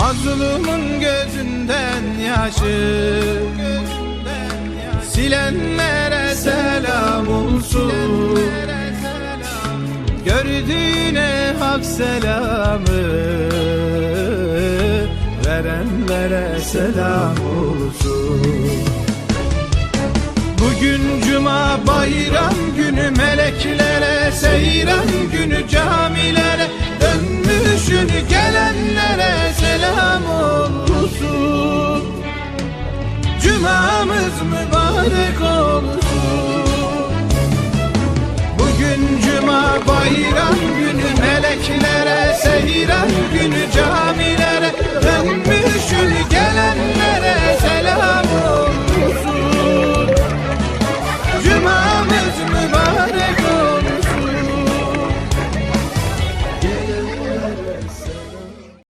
Mazlumun gözünden yaşı Silenlere selam olsun Gördüğüne hak selamı Verenlere selam olsun Bugün cuma bayram günü meleklere seyran günü cümemiz mübarek olsun. Bugün cuma bayram günü meleklere seyran günü camilere Dönmüşün gelenlere selam olsun. Cümemiz mübarek olsun. Gelenlere selam